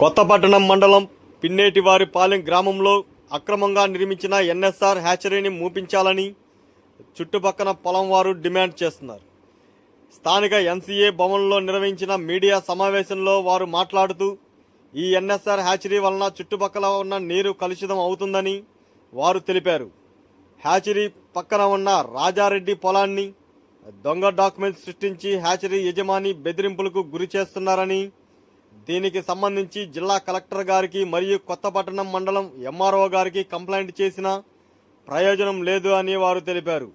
కొత్తపట్టణం మండలం పిన్నేటివారి పాలెం గ్రామంలో అక్రమంగా నిర్మించిన ఎన్ఎస్ఆర్ హ్యాచరీని మూపించాలని చుట్టుపక్కల పొలం వారు డిమాండ్ చేస్తున్నారు. స్థానిక ఎన్సీఏ భవన్లో నిర్వహించిన మీడియా సమావేశంలో వారు మాట్లాడుతూ ఈ ఎన్ఎస్ఆర్ హ్యాచరీ వలన చుట్టుపక్కల ఉన్న నీరు కలుషితం అవుతుందని వారు తెలిపారు. హ్యాచరీ పక్కన ఉన్న రాజారెడ్డి పొలాన్ని దొంగ డాక్యుమెంట్స్ సృష్టించి హ్యాచరీ యజమాని బెదిరింపులకు గురి చేస్తున్నారని దీనికి సంబంధించి జిల్లా కలెక్టర్ గారికి మరియు కొత్తపట్టణం మండలం ఎంఆర్ఓ గారికి కంప్లైంట్ చేసిన ప్రయోజనం లేదు అని వారు తెలిపారు.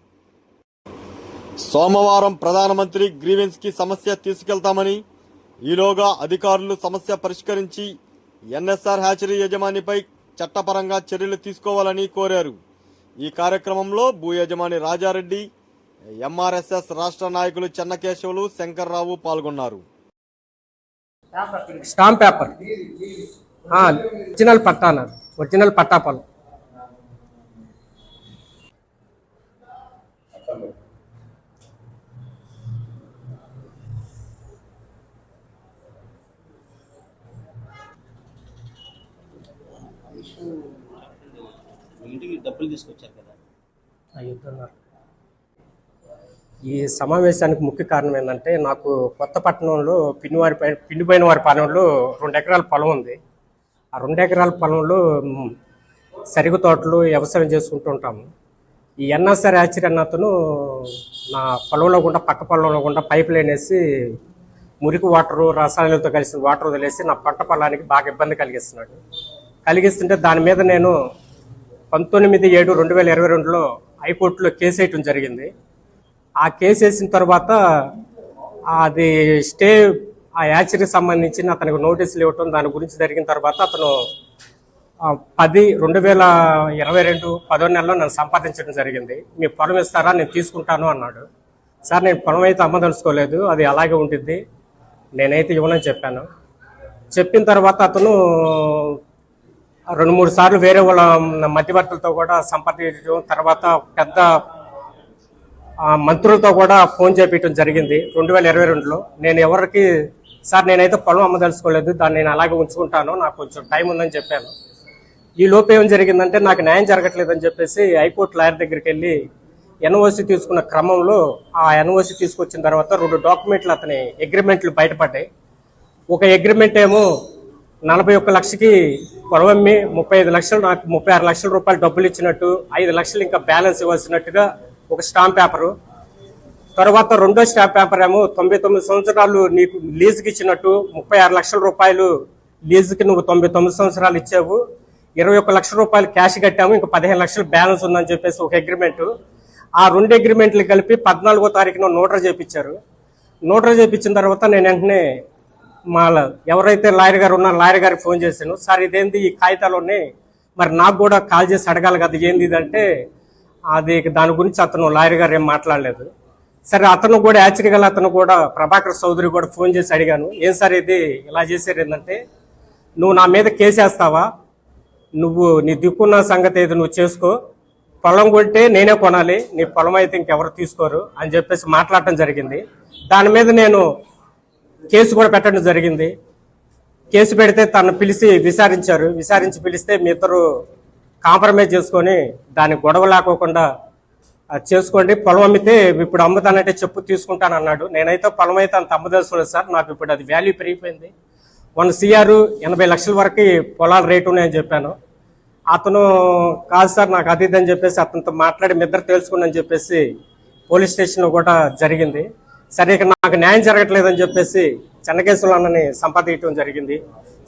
సోమవారం ప్రధానమంత్రి గ్రీవెన్స్కి సమస్య తీసుకెళ్తామని ఈలోగా అధికారులు సమస్య పరిష్కరించి ఎన్ఎస్ఆర్ హ్యాచరీ యజమానిపై చట్టపరంగా చర్యలు తీసుకోవాలని కోరారు. ఈ కార్యక్రమంలో భూ యజమాని రాజారెడ్డి ఎంఆర్ఎస్ఎస్ రాష్ట్ర నాయకులు చెన్నకేశవులు శంకర్రావు పాల్గొన్నారు. Stamp paper. ఆ, ఒరిజినల్ పట్టా అన్నారు ఒరిజినల్ పట్టా పొలం ఇంటికి డబ్బులు తీసుకొచ్చారు కదా? అయ్యుతున్నారు ఈ సమావేశానికి ముఖ్య కారణం ఏంటంటే నాకు కొత్తపట్నంలో పిన్నివారి పై పిండిపోయిన వారి పాలెంలో రెండు ఎకరాల పొలం ఉంది. ఆ రెండు ఎకరాల పొలంలో సరుగు తోటలు వ్యవసాయం చేసుకుంటూ ఉంటాము. ఈ ఎన్ఎస్ఆర్ యాచరీ నా పొలంలో గుండా పక్క పొలంలో గుండా పైప్ లైన్ వేసి మురికి వాటరు రసాయనాలతో కలిసిన వాటర్ వదిలేసి నా పంట పొలానికి బాగా ఇబ్బంది కలిగిస్తున్నాడు. కలిగిస్తుంటే దాని మీద నేను పంతొమ్మిది ఏడు రెండు వేల ఇరవై రెండులో హైకోర్టులో కేసు వేయటం జరిగింది. ఆ కేసు వేసిన తర్వాత అది స్టే ఆ యాచరీకి సంబంధించిన అతనికి నోటీసులు ఇవ్వటం దాని గురించి జరిగిన తర్వాత అతను పది రెండు వేల ఇరవై రెండు పదో నెలలో నన్ను సంపాదించడం జరిగింది. మీ పొలం ఇస్తారా? నేను తీసుకుంటాను అన్నాడు. సార్ నేను పొలం అయితే అమ్మదలుచుకోలేదు. అది అలాగే ఉంటుంది నేనైతే ఇవ్వనని చెప్పాను. చెప్పిన తర్వాత అతను రెండు మూడు సార్లు వేరే వాళ్ళ మధ్యవర్తులతో కూడా సంపాదించడం తర్వాత పెద్ద మంత్రులతో కూడా ఫోన్ చేపించడం జరిగింది. రెండు వేల ఇరవై రెండులో. నేను ఎవరికి సార్ నేనైతే పొలం అమ్మదలుచుకోలేదు దాన్ని నేను అలాగే ఉంచుకుంటాను నాకు కొంచెం టైం ఉందని చెప్పాను. ఈ లోపు ఏం జరిగిందంటే నాకు న్యాయం జరగట్లేదని చెప్పేసి హైకోర్టు లాయర్ దగ్గరికి వెళ్ళి ఎన్ఓసి తీసుకున్న క్రమంలో ఆ ఎన్ఓసి తీసుకొచ్చిన తర్వాత రెండు డాక్యుమెంట్లు అతని అగ్రిమెంట్లు బయటపడ్డాయి. ఒక అగ్రిమెంట్ ఏమో నలభై ఒక్క లక్షకి పొలవమ్మి ముప్పై ఐదు లక్షలు నాకు ముప్పై ఆరు లక్షల రూపాయలు డబ్బులు ఇచ్చినట్టు ఐదు లక్షలు ఇంకా బ్యాలెన్స్ ఇవ్వాల్సినట్టుగా ఒక స్టాంప్ పేపరు. తర్వాత రెండో స్టాంప్ పేపర్ ఏమో తొంభై తొమ్మిది సంవత్సరాలు నీకు లీజుకి ఇచ్చినట్టు ముప్పై ఆరు లక్షల రూపాయలు లీజుకి నువ్వు తొంభై తొమ్మిది సంవత్సరాలు ఇచ్చావు. ఇరవై ఒక్క లక్షల రూపాయలు క్యాష్ కట్టాము ఇంకా పదిహేను లక్షలు బ్యాలెన్స్ ఉందని చెప్పేసి ఒక అగ్రిమెంటు. ఆ రెండు అగ్రిమెంట్లు కలిపి పద్నాలుగో తారీఖున నోటర్ చేపించారు. నోటర్ చేపించిన తర్వాత నేను వెంటనే మా ఎవరైతే లాయర్ గారు ఉన్నారో లాయర్ గారికి ఫోన్ చేశాను. సార్ ఇదేంది ఈ కాగితాలు ఉన్నాయి మరి నాకు కూడా కాల్ చేసి అడగాలి కదా ఏంది ఇదంటే అది దాని గురించి అతను లాయర్ గారు ఏం మాట్లాడలేదు. సరే అతను కూడా యాచరికల్ అతను కూడా ప్రభాకర్ చౌదరి కూడా ఫోన్ చేసి అడిగాను ఏం సార్ ఇది? ఇలా చేశారు ఏంటంటే నువ్వు నా మీద కేసేస్తావా నువ్వు నీ దిక్కున్న సంగతి ఏది నువ్వు చేసుకో. పొలం కొంటే నేనే కొనాలి నీ పొలం అయితే ఇంకెవరు తీసుకోరు అని చెప్పేసి మాట్లాడటం జరిగింది. దాని మీద నేను కేసు కూడా పెట్టడం జరిగింది. కేసు పెడితే తను పిలిచి విచారించారు. విచారించి పిలిస్తే మీ ఇద్దరు కాంప్రమైజ్ చేసుకొని దాన్ని గొడవ లేకోకుండా చేసుకోండి. పొలం అమ్మితే ఇప్పుడు అమ్ముతానంటే చెప్పు తీసుకుంటాను అన్నాడు నేనైతే పొలం అయితే అంత అమ్మదలుచుకోలేదు సార్. నాకు ఇప్పుడు అది వాల్యూ పెరిగిపోయింది. వన్ సిఆర్ ఎనభై లక్షల వరకు పొలాల రేటు ఉన్నాయని చెప్పాను. అతను కాదు సార్ నాకు అది ఇదని చెప్పేసి అతనితో మాట్లాడి మిద్దరు తెలుసుకున్నాను చెప్పేసి పోలీస్ స్టేషన్లో కూడా జరిగింది. సరే ఇక నాకు న్యాయం జరగట్లేదని చెప్పేసి చెన్నకేశ్వర అన్నని సంపాదించడం జరిగింది.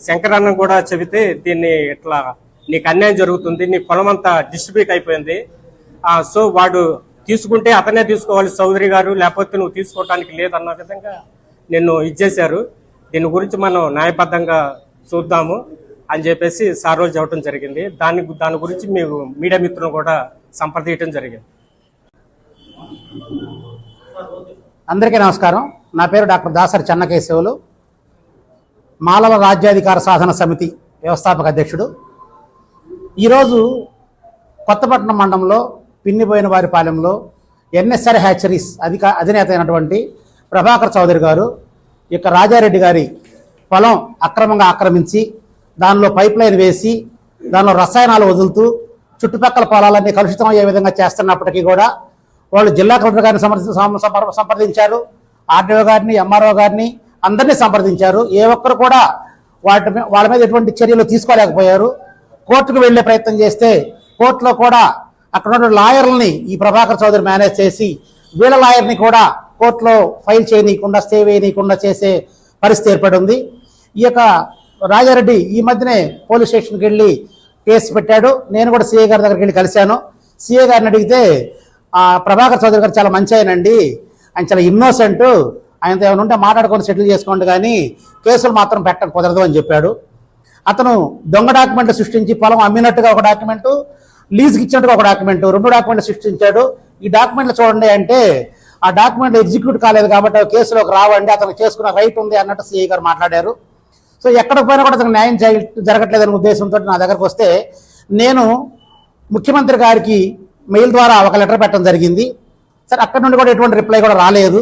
శంకర్ అన్న కూడా చెబితే దీన్ని ఇట్లా నీకు అన్యాయం జరుగుతుంది నీ పొలం అంతా డిస్ట్రిబ్యూట్ అయిపోయింది. ఆ, సో వాడు తీసుకుంటే అతనే తీసుకోవాలి చౌదరి గారు లేకపోతే నువ్వు తీసుకోవటానికి లేదన్న విధంగా నిన్ను ఇచ్చేశారు దీని గురించి మనం న్యాయబద్ధంగా చూద్దాము అని చెప్పేసి సార్ రోజు చెప్పడం జరిగింది. దాని దాని గురించి మీకు మీడియా మిత్రులను కూడా సంప్రదించడం జరిగింది. అందరికీ నమస్కారం. నా పేరు డాక్టర్ దాసరి చెన్నకేశవులు. మాలవ రాజ్యాధికార సాధన సమితి వ్యవస్థాపక అధ్యక్షుడు. ఈరోజు కొత్తపట్నం మండలంలో పిన్నిపోయిన వారి పాలెంలో ఎన్ఎస్ఆర్ హ్యాచరీస్ అధిక అధినేత అయినటువంటి ప్రభాకర్ చౌదరి గారు ఇక రాజారెడ్డి గారి పొలం అక్రమంగా ఆక్రమించి దానిలో పైప్ లైన్ వేసి దానిలో రసాయనాలు వదులుతూ చుట్టుపక్కల పొలాలన్నీ కలుషితం అయ్యే విధంగా చేస్తున్నప్పటికీ కూడా వాళ్ళు జిల్లా కలెక్టర్ గారిని సమర్థి- సంప్రదించారు. ఆర్డీఓ గారిని ఎంఆర్ఓ గారిని అందరినీ సంప్రదించారు. ఏ ఒక్కరు కూడా వాటి వాళ్ళ మీద ఎటువంటి చర్యలు తీసుకోలేకపోయారు. కోర్టుకు వెళ్ళే ప్రయత్నం చేస్తే కోర్టులో కూడా అక్కడ ఉన్న లాయర్లని ఈ ప్రభాకర్ చౌదరి మేనేజ్ చేసి వీళ్ళ లాయర్ని కూడా కోర్టులో ఫైల్ చేయనీయకుండా స్టే వేయనీయకుండా చేసే పరిస్థితి ఏర్పడింది. ఈ యొక్క రాజారెడ్డి ఈ మధ్యనే పోలీస్ స్టేషన్కి వెళ్ళి కేసు పెట్టాడు. నేను కూడా సీఏ గారి దగ్గరికి వెళ్ళి కలిశాను. సీఏ గారిని అడిగితే ప్రభాకర్ చౌదరి గారు చాలా మంచి ఆయనండి. ఆయన చాలా ఇన్నోసెంట్. ఆయనతో ఏమైనా ఉంటే మాట్లాడుకొని సెటిల్ చేసుకోండి కానీ కేసులు మాత్రం పెట్టక కుదరదు అని చెప్పాడు. అతను దొంగ డాక్యుమెంట్లు సృష్టించి పొలం అమ్మినట్టుగా ఒక డాక్యుమెంటు లీజ్కి ఇచ్చినట్టుగా ఒక డాక్యుమెంట్ రెండు డాక్యుమెంట్లు సృష్టించాడు. ఈ డాక్యుమెంట్లు చూడండి అంటే ఆ డాక్యుమెంట్లు ఎగ్జిక్యూట్ కాలేదు కాబట్టి అవి కేసులోకి రావండి అతను చేసుకున్న రైట్ ఉంది అన్నట్టు సిఐ గారు మాట్లాడారు. సో ఎక్కడికి పోయినా కూడా అతను న్యాయం జరగట్లేదు జరగట్లేదనే ఉద్దేశంతో నా దగ్గరకు వస్తే నేను ముఖ్యమంత్రి గారికి మెయిల్ ద్వారా ఒక లెటర్ పెట్టడం జరిగింది. సరే అక్కడ నుండి కూడా ఎటువంటి రిప్లై కూడా రాలేదు.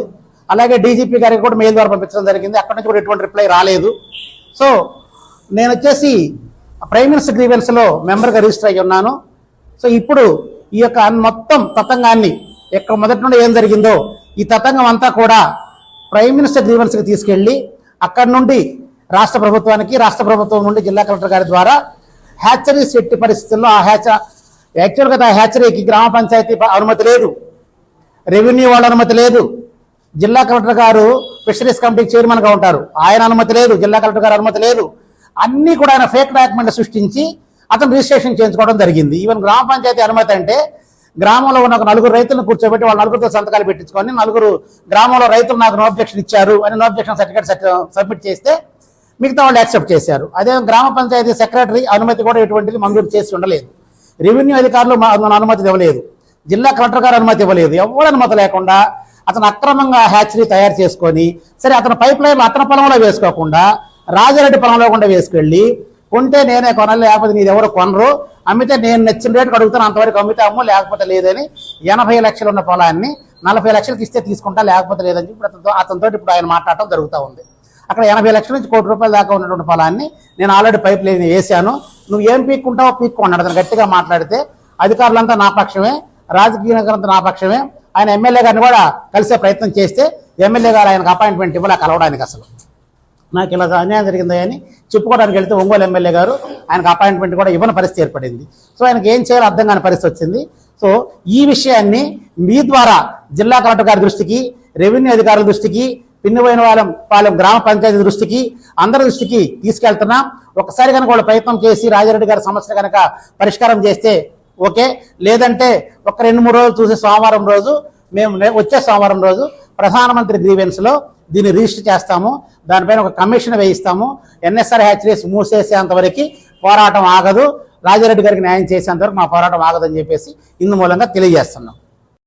అలాగే డీజీపీ గారికి కూడా మెయిల్ ద్వారా పంపించడం జరిగింది. అక్కడ నుంచి కూడా ఎటువంటి రిప్లై రాలేదు. సో నేను వచ్చేసి ప్రైమ్ మినిస్టర్ గ్రీవెన్స్లో మెంబర్గా రిజిస్టర్ అయ్యి ఉన్నాను. సో ఇప్పుడు ఈ యొక్క మొత్తం తతంగాన్ని ఎక్కడ మొదటి నుండి ఏం జరిగిందో ఈ తతంగం అంతా కూడా ప్రైమ్ మినిస్టర్ గ్రీవెన్స్కి తీసుకెళ్ళి అక్కడి నుండి రాష్ట్ర ప్రభుత్వానికి రాష్ట్ర ప్రభుత్వం నుండి జిల్లా కలెక్టర్ గారి ద్వారా హ్యాచరీస్ ఎట్టి పరిస్థితుల్లో ఆ హ్యాచ యాక్చువల్గా ఆ హ్యాచరీకి గ్రామ పంచాయతీ అనుమతి లేదు. రెవెన్యూ వాళ్ళ అనుమతి లేదు. జిల్లా కలెక్టర్ గారు ఫిషరీస్ కమిటీకి చైర్మన్గా ఉంటారు. ఆయన అనుమతి లేదు. జిల్లా కలెక్టర్ గారు అనుమతి లేదు. అన్నీ కూడా ఆయన ఫేక్ డాక్యుమెంట్లు సృష్టించి అతను రిజిస్ట్రేషన్ చేయించుకోవడం జరిగింది. ఈవెన్ గ్రామ పంచాయతీ అనుమతి అంటే గ్రామంలో ఉన్న ఒక నలుగురు రైతులను కూర్చోబెట్టి వాళ్ళ నలుగురితో సంతకాలు పెట్టించుకొని నలుగురు గ్రామంలో రైతులు నాకు నో అబ్జెక్షన్ ఇచ్చారు అని నో అబ్జెక్షన్ సర్టిఫికేట్ సబ్మిట్ చేస్తే మిగతా వాళ్ళు యాక్సెప్ట్ చేశారు. అదే గ్రామ పంచాయతీ సెక్రటరీ అనుమతి కూడా ఎటువంటిది మంజూరు చేసి ఉండలేదు. రెవెన్యూ అధికారులు అనుమతి ఇవ్వలేదు. జిల్లా కలెక్టర్ గారు అనుమతి ఇవ్వలేదు. ఎవరు అనుమతి లేకుండా అతను అక్రమంగా హ్యాచరీ తయారు చేసుకొని సరే అతను పైప్ లైన్ అతని పొలంలో వేసుకోకుండా రాజారెడ్డి పొలంలో కూడా వేసుకెళ్ళి కొంటే నేనే కొనాలి లేకపోతే నీది ఎవరు కొనరు. అమ్మితే నేను నచ్చిన రేటుకి అడుగుతాను అంతవరకు అమ్మితే అమ్ము లేకపోతే లేదని ఎనభై లక్షలు ఉన్న పొలాన్ని నలభై లక్షలకి ఇస్తే తీసుకుంటా లేకపోతే లేదని చెప్పి అతనితో అతనితో ఇప్పుడు ఆయన మాట్లాడటం జరుగుతూ ఉంది. అక్కడ ఎనభై లక్షల నుంచి కోటి రూపాయల దాకా ఉన్నటువంటి పొలాన్ని నేను ఆల్రెడీ పైప్ లైన్ వేసాను నువ్వు ఏం పీక్కుంటావో పీక్కున్నాడు అతను గట్టిగా మాట్లాడితే. అధికారులంతా నా పక్షమే రాజకీయ నాయకులంతా నా పక్షమే. ఆయన ఎమ్మెల్యే గారిని కూడా కలిసే ప్రయత్నం చేస్తే ఎమ్మెల్యే గారు ఆయనకు అపాయింట్మెంట్ ఇవ్వాలి కలవడానికి అసలు. నాకు ఇలా అన్యాయం జరిగిందని చెప్పుకోవడానికి వెళ్తే ఒంగోలు ఎమ్మెల్యే గారు ఆయనకు అపాయింట్మెంట్ కూడా ఇవ్వని పరిస్థితి ఏర్పడింది. సో ఆయనకి ఏం చేయాలో అర్థం కాని పరిస్థితి వచ్చింది. సో ఈ విషయాన్ని మీ ద్వారా జిల్లా కలెక్టర్ గారి దృష్టికి రెవెన్యూ అధికారుల దృష్టికి పిన్నిపోయిన వాళ్ళం పాలెం గ్రామ పంచాయతీ దృష్టికి అందరి దృష్టికి తీసుకెళ్తున్నాం. ఒకసారి కనుక వాళ్ళు ప్రయత్నం చేసి రాజారెడ్డి గారి సమస్య కనుక పరిష్కారం చేస్తే ఓకే. లేదంటే ఒక రెండు మూడు రోజులు చూసి సోమవారం రోజు మేము వచ్చే సోమవారం రోజు ప్రధానమంత్రి గ్రీవెన్స్లో దీన్ని రిజిస్టర్ చేస్తాము. దానిపైన ఒక కమిషన్ వేయిస్తాము. ఎన్ఎస్ఆర్ హ్యాచరీస్ మూసేసేంతవరకు పోరాటం ఆగదు. రాజారెడ్డి గారికి న్యాయం చేసేంతవరకు మా పోరాటం ఆగదని చెప్పేసి ఇందు మూలంగా తెలియజేస్తున్నాం.